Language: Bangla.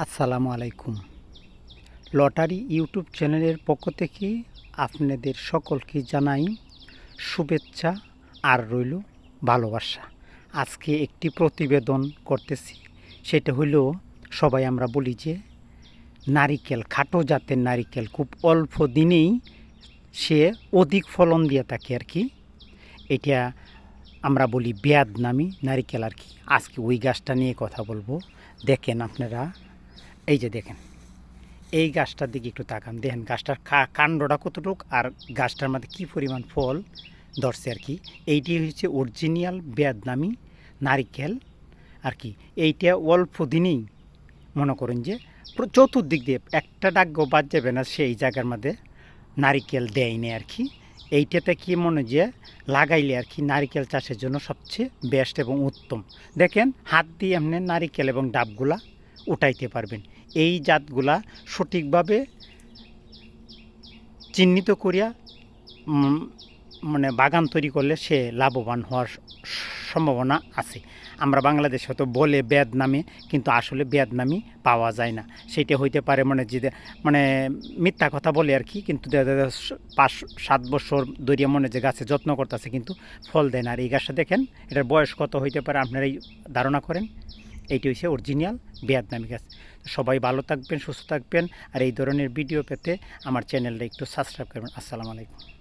আসসালামু আলাইকুম। লটারি ইউটিউব চ্যানেলের পক্ষ থেকে আপনাদের সকলকে জানাই শুভেচ্ছা আর রইল ভালোবাসা। আজকে একটি প্রতিবেদন করতেছি, সেটা হইল সবাই আমরা বলি যে, নারিকেল, খাটো জাতের নারিকেল খুব অল্প দিনেই সে অধিক ফলন দিয়ে থাকে আর কি। এটা আমরা বলি বেয়াদ নামি নারিকেল আর কি। আজকে ওই গাছটা নিয়ে কথা বলব। দেখেন আপনারা এই যে দেখেন, এই গাছটার দিকে একটু তাকান। দেখেন গাছটার কাণ্ডটা কতটুক আর গাছটার মধ্যে কী পরিমাণ ফল ধরছে আর কি। এইটি হচ্ছে অরিজিনাল বেদনামি নারিকেল আর কি। এইটা অল্প দিনেই মনে করেন যে চতুর্দিক দিয়ে একটা ডাকও বাদ যাবে না সেই জায়গার মধ্যে নারিকেল দেয়নি আর কি। এইটাতে কি মনে যে লাগাইলে আর কি নারিকেল চাষের জন্য সবচেয়ে বেস্ট এবং উত্তম। দেখেন হাত দিয়ে এমনি নারিকেল এবং ডাবগুলা উঠাইতে পারবেন। এই জাতগুলা সঠিকভাবে চিহ্নিত করিয়া মানে বাগান তৈরি করলে সে লাভবান হওয়ার সম্ভাবনা আছে। আমরা বাংলাদেশে হয়তো বলে বেদ নামে কিন্তু আসলে বেদ নামই পাওয়া যায় না। সেটা হইতে পারে মানে যে মানে মিথ্যা কথা বলে আর কি, কিন্তু পাঁচ, সাত বছর দরিয়া মনে যে গাছে যত্ন করতেছে, কিন্তু ফল দেয় না। আর এই গাছটা দেখেন, এটার বয়স কত হইতে পারে, আপনারা এই ধারণা করেন? এইটি হচ্ছে অরিজিনাল বেয়াদনামি গাছ। সবাই ভালো থাকবেন, সুস্থ থাকবেন, আর এই ধরনের ভিডিও পেতে আমার চ্যানেলটা একটু সাবস্ক্রাইব করবেন। আসসালামু আলাইকুম।